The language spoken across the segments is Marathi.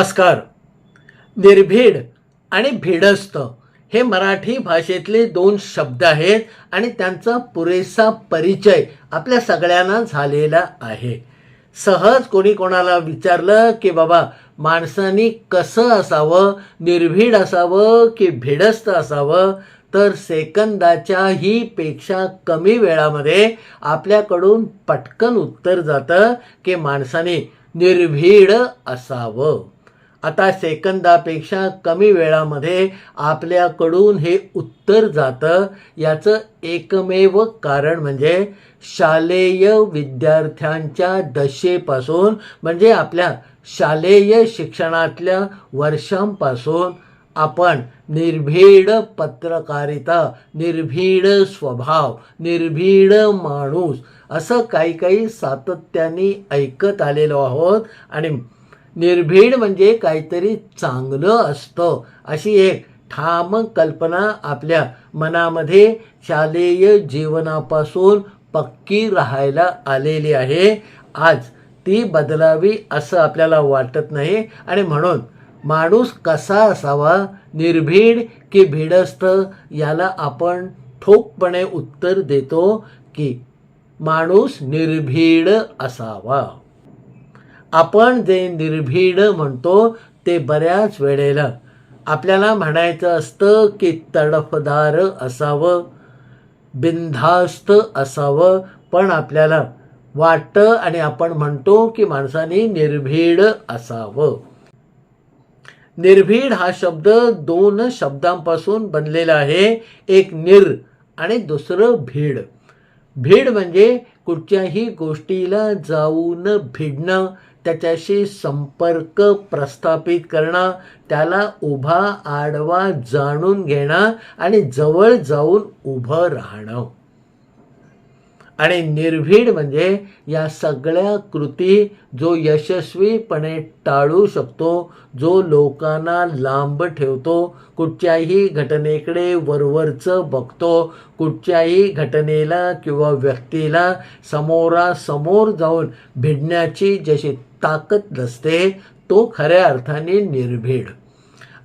नमस्कार. निर्भीड आणि भिडस्त हे मराठी भाषेतले दोन शब्द आहेत आणि त्यांचा पुरेसा परिचय आपल्या सगळ्यांना झालेला आहे. सहज कोणी कोणाला विचारलं की बाबा माणसानी कसं असावं? निर्भीड असावं की भिडस्त असावं? तर सेकंदाच्याही पेक्षा कमी वेळामध्ये आपल्याकडून पटकन उत्तर जातं की माणसाने निर्भीड असावं. आता सेकंदापेक्षा कमी वेळामध्ये आपल्याकडून हे उत्तर जातं. याचं एकमेव कारण म्हणजे शालेय विद्यार्थ्यांच्या दशेपासून म्हणजे आपल्या शालेय शिक्षणातल्या वर्षांपासून आपण निर्भीड पत्रकारिता निर्भीड स्वभाव निर्भीड माणूस असं काही काही सातत्याने ऐकत आलेलो आहोत. आणि निर्भीड म्हणजे काहीतरी चांगलं असतं. अशी एक ठाम कल्पना आपल्या मनामध्ये शालेय जीवनापासून पक्की राहायला आलेली आहे. आज ती बदलावी असं आपल्याला वाटत नाही आणि म्हणून माणूस कसा असावा निर्भीड की भिडस्त याला आपण ठोकपणे उत्तर देतो की माणूस निर्भीड असावा. आपण जे निर्भीड म्हणतो ते बऱ्याच वेळेला आपल्याला म्हणायचं असतं की तडफदार असावं बिनधास्त असावं. पण आपल्याला वाटतं आणि आपण म्हणतो की माणसाने निर्भीड असावं. निर्भीड हा शब्द दोन शब्दांपासून बनलेला आहे. एक निर आणि दुसरं भीड. भीड म्हणजे कुठच्याही गोष्टीला जाऊन भिडणं. त्याच्याशी संपर्क प्रस्थापित करणं त्याला उभा आडवा जाणून घेणं आणि जवळ जाऊन उभं राहणं. आणि निर्भीड म्हणजे या सगळ्या कृती जो यशस्वीपणे टाळू शकतो जो लोकांना लांब ठेवतो कुठच्याही घटनेकडे वरवरचं बघतो कुठच्याही घटनेला किंवा व्यक्तीला समोरासमोर जाऊन भिडण्याची जशी ताकद नसते तो खऱ्या अर्थाने निर्भीड.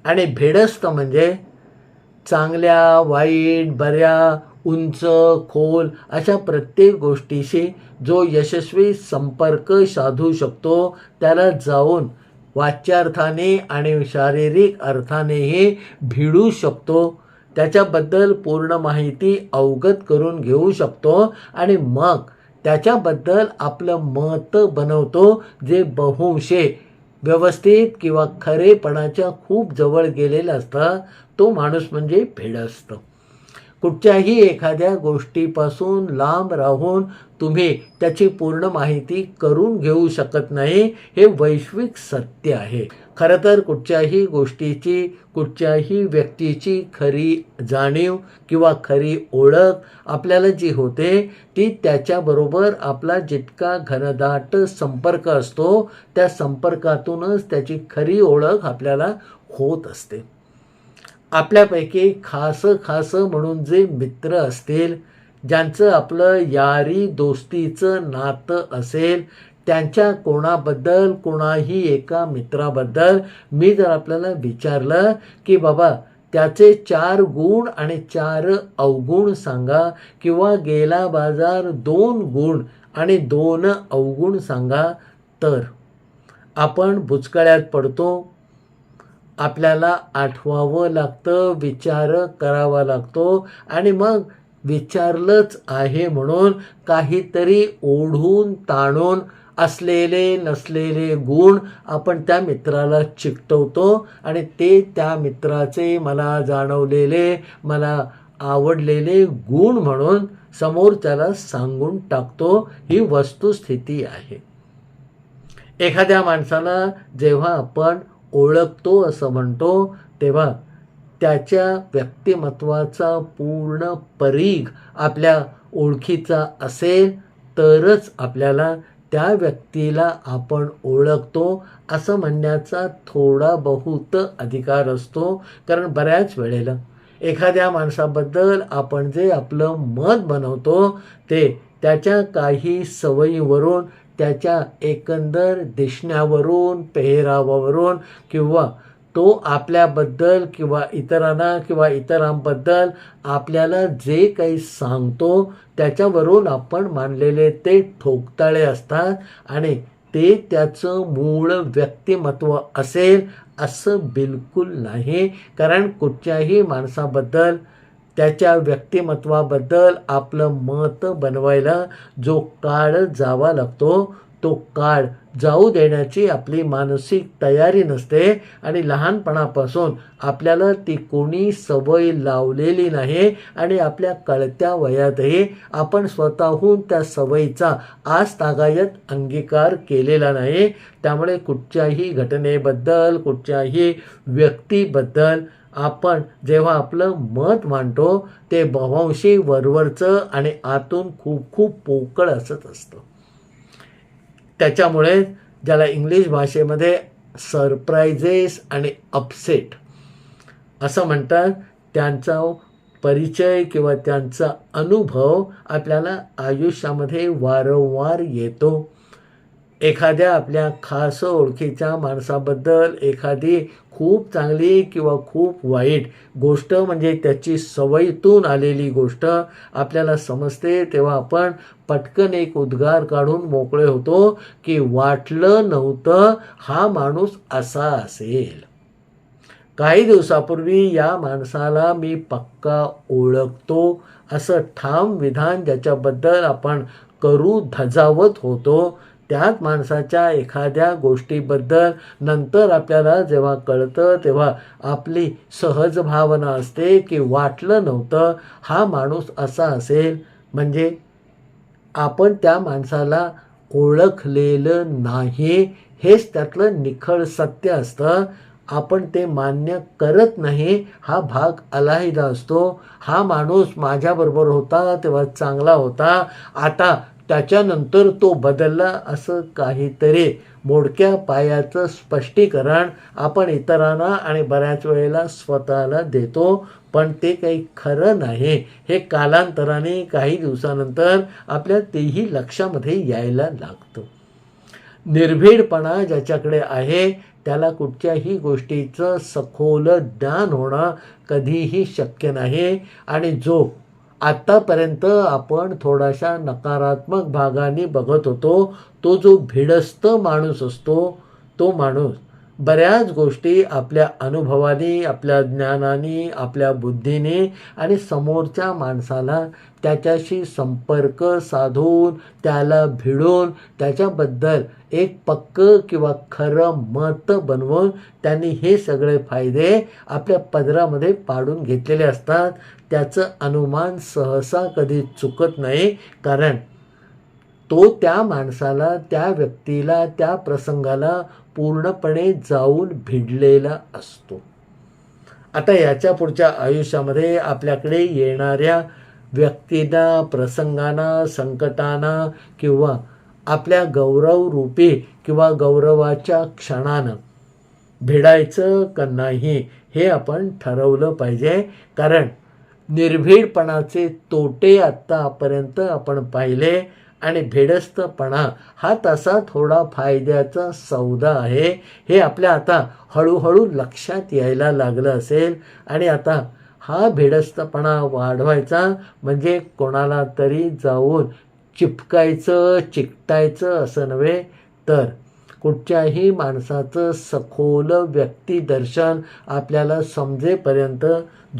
आणि भिडस्त म्हणजे चांगल्या वाईट बऱ्या उंच खोल अशा प्रत्येक गोष्टीशी जो यशस्वी संपर्क साधू शकतो त्याला जाऊन वाच्यार्थाने आणि शारीरिक अर्थानेही भिडू शकतो. त्याच्याबद्दल पूर्ण माहिती अवगत करून घेऊ शकतो आणि मग त्याच्याबद्दल आपलं मत बनवतो जे बहुंशे व्यवस्थित किंवा खरेपणाच्या खूप जवळ गेलेलं असतं. तो माणूस म्हणजे भिडस्त. कुठच्याही एखाद्या गोष्टीपासून लांब राहून तुम्ही त्याची पूर्ण माहिती करून घेऊ शकत नाही हे वैश्विक सत्य आहे. खरं तर कुठच्याही गोष्टीची कुठच्याही व्यक्तीची खरी जाणीव किंवा खरी ओळख आपल्याला जी होते ती त्याच्याबरोबर आपला जितका घनदाट संपर्क असतो त्या संपर्कातूनच त्याची खरी ओळख आपल्याला होत असते. आपल्यापैकी खास खास म्हणून जे मित्र असतील ज्यांचं आपलं यारी दोस्तीचं नातं असेल त्यांच्या कोणाबद्दल कोणाही एका मित्राबद्दल मी जर आपल्याला विचारलं की बाबा त्याचे चार गुण आणि चार अवगुण सांगा किंवा गेला बाजार दोन गुण आणि दोन अवगुण सांगा तर आपण बुचकळ्यात पडतो आपल्याला आठवावं लागतं विचार करावा लागतो आणि मग विचारलंच आहे म्हणून काहीतरी ओढून ताणून असलेले नसलेले गुण आपण त्या मित्राला चिकटवतो आणि ते त्या मित्राचे मला जाणवलेले मला आवडलेले गुण म्हणून समोरच्याला सांगून टाकतो. ही वस्तुस्थिती आहे. एखाद्या माणसाला जेव्हा आपण ओळखतो असं म्हणतो तेव्हा त्याच्या व्यक्तिमत्वाचा पूर्ण परीघ आपल्या ओळखीचा असेल तरच आपल्याला त्या व्यक्तीला आपण ओळखतो असं म्हणण्याचा थोडा बहुत अधिकार असतो. कारण बऱ्याच वेळेला एखाद्या माणसाबद्दल आपण जे आपलं मत बनवतो ते त्याच्या काही सवयीवरून त्याच्या एकंदर दिसण्यावरून पेहरावावरून किंवा तो आपल्याबद्दल किंवा इतरांना किंवा इतरांबद्दल आपल्याला जे काही सांगतो त्याच्यावरून आपण मानलेले ते ठोकताळे असतात आणि ते त्याचं मूळ व्यक्तिमत्व असेल असं बिलकुल नाही. कारण कुठच्याही माणसाबद्दल त्याच्या व्यक्तिमत्वाबद्दल आपलं मत बनवायला जो काळ जावा लागतो तो काळ जाऊ देण्याची आपली मानसिक तयारी नसते आणि लहानपणापासून आपल्याला ती कोणी सवय लावलेली नाही आणि आपल्या कळत्या वयातही आपण स्वतःहून त्या सवयीचा आज तागायत अंगीकार केलेला नाही. त्यामुळे कुठच्याही घटनेबद्दल कुठच्याही व्यक्तीबद्दल आपण जेव्हा आपलं मत मांडतो ते बव्हांशी वरवरचं आणि आतून खूप खूप पोकळ असत असतं. त्याच्यामुळे ज्याला इंग्लिश भाषेमध्ये सरप्रायझेस आणि अपसेट असं म्हणतात त्यांचा परिचय किंवा त्यांचा अनुभव आपल्याला आयुष्यामध्ये वारंवार येतो. एखाद्या आपल्या खास ओळखीच्या माणसाबद्दल एखादी खूप चांगली किंवा खूप वाईट गोष्ट म्हणजे त्याची सवयीतून आलेली गोष्ट आपल्याला समजते तेव्हा आपण पटकन एक उद्गार काढून मोकळे होतो की वाटलं नव्हतं हा माणूस असा असेल. काही दिवसापूर्वी या माणसाला मी पक्का ओळखतो असं ठाम विधान ज्याच्याबद्दल आपण करू धजावत होतो त्याच माणसाच्या एखाद्या गोष्टीबद्दल नंतर आपल्याला जेव्हा कळतं तेव्हा आपली सहज भावना असते की वाटलं नव्हतं हा माणूस असा असेल. म्हणजे आपण त्या माणसाला ओळखलेलं नाही हेच त्यातलं निखळ सत्य असतं. आपण ते मान्य करत नाही हा भाग अलाहिदा असतो. हा माणूस माझ्याबरोबर होता तेव्हा चांगला होता. आता त्याच्यानंतर तो बदलला असं काहीतरी. मोडक्या पायाचं स्पष्टीकरण आपण इतरांना आणि बऱ्याच वेळेला स्वतःला देतो पण ते काही खरं नाही. हे कालांतराने काही दिवसानंतर आपल्या तेही लक्षामध्ये यायला लागतं. निर्भीडपणा ज्याच्याकडे आहे त्याला कुठच्याही गोष्टीचं सखोल ज्ञान होणं कधीही शक्य नाही. आणि जो आत्तापर्यंत आपण थोडाशा नकारात्मक भागाने बघत होतो. तो जो भिडस्त माणूस असतो तो माणूस बऱ्याच गोष्टी आपल्या अनुभवाने आपल्या ज्ञानाने आपल्या बुद्धीने आणि समोरच्या माणसाला त्याच्याशी संपर्क साधून त्याला भिडून त्याच्याबद्दल एक पक्क किंवा खरं मत बनवून त्यांनी हे सगळे फायदे आपल्या पदरामध्ये पाडून घेतलेले असतात. त्याचं अनुमान सहसा कधी चुकत नाही कारण तो त्या माणसाला त्या व्यक्तीला त्या प्रसंगाला पूर्णपणे जाऊन भिडलेला असतो. आता याच्या पुढच्या आयुष्यामध्ये आपल्याकडे येणाऱ्या व्यक्तींना प्रसंगांना संकटांना किंवा आपल्या गौरवरूपी किंवा गौरवाच्या क्षणानं भिडायचं का नाही हे आपण ठरवलं पाहिजे. कारण निर्भीडपणाचे तोटे आत्तापर्यंत आपण पाहिले. आणि भेडस्तपणा हा तसा थोडा फायद्याचा सौदा आहे. हे आपल्या आता हळूहळू लक्षात यायला लागलं असेल. आणि आता हा भेडस्तपणा वाढवायचा म्हणजे कोणाला तरी जाऊन चिपकायचं चिकटायचं असं नव्हे तर कुठच्याही माणसाचं सखोल व्यक्तिदर्शन आपल्याला समजेपर्यंत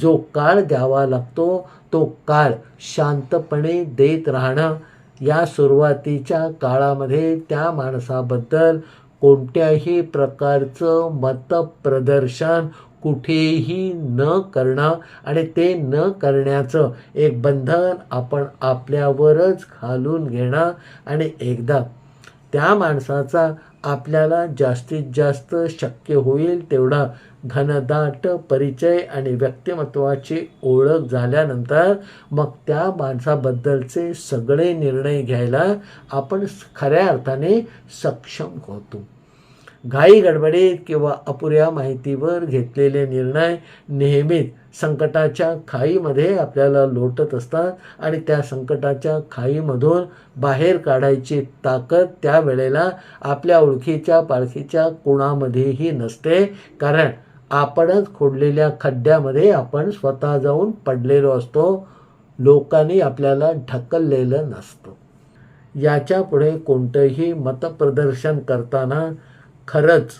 जो काळ द्यावा लागतो तो काळ शांतपणे देत राहणं या सुरुवातीच्या काळामध्ये त्या माणसाबद्दल कोणत्याही प्रकारचं मतप्रदर्शन कुठेही न करणं आणि ते न करण्याचं एक बंधन आपण आपल्यावरच घालून घेणं आणि एकदा त्या माणसाचा आपल्याला जास्तीत जास्त शक्य होईल तेवढा घनदाट परिचय आणि व्यक्तिमत्वाची ओळख झाल्यानंतर मग त्या माणसाबद्दलचे सगळे निर्णय घ्यायला आपण खऱ्या अर्थाने सक्षम होतो. घाई गडबडीत किंवा अपुऱ्या माहितीवर घेतलेले निर्णय नेहमीच संकटाच्या खाईमध्ये आपल्याला लोटत असतात आणि त्या संकटाच्या खाईमधून बाहेर काढायची ताकद त्यावेळेला आपल्या ओळखीच्या पाळखीच्या कोणामध्येही नसते. कारण आपणच खोडलेल्या खड्ड्यामध्ये आपण स्वतः जाऊन पडलेलो असतो. लोकांनी आपल्याला ढकललेलं नसतं. याच्यापुढे कोणतंही मतप्रदर्शन करताना खरंच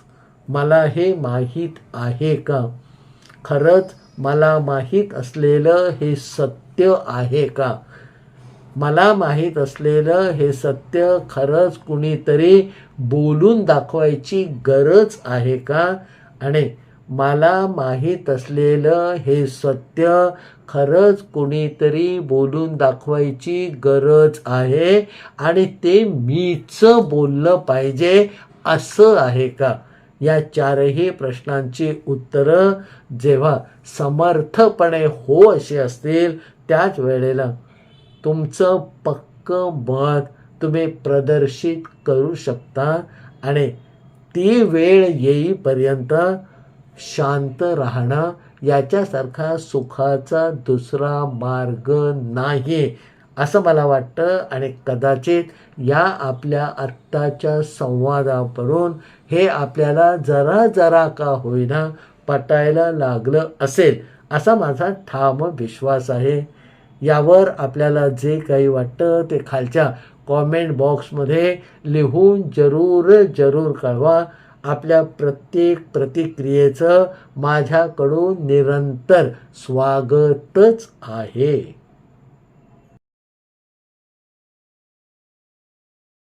मला हे माहीत आहे का? खरंच मला माहीत असलेलं हे सत्य आहे का? मला माहीत असलेलं हे सत्य खरंच कुणीतरी बोलून दाखवायची गरज आहे का? आणि मला माहीत असलेलं हे सत्य खरंच कुणीतरी बोलून दाखवायची गरज आहे आणि ते मीच बोललं पाहिजे असं आहे का? या चारही प्रश्नांची उत्तरं जेव्हा समर्थपणे हो अशी असतील त्याच वेळेला तुमचं पक्क मत तुम्ही प्रदर्शित करू शकता आणि ती वेळ येईपर्यंत शांत राहणं याच्यासारखा सुखाचा दुसरा मार्ग नाही. असं मला वाटतं. आणि कदाचित या आपल्या आत्ताच्या संवादावरून हे आपल्याला जरा जरा का होईना पटायला लागलं असेल असा माझा ठाम विश्वास आहे. यावर आपल्याला जे काही वाटतं ते खालच्या कॉमेंट बॉक्समध्ये लिहून जरूर जरूर कळवा. आपल्या प्रत्येक प्रतिक्रियेचं माझ्याकडून निरंतर स्वागतच आहे.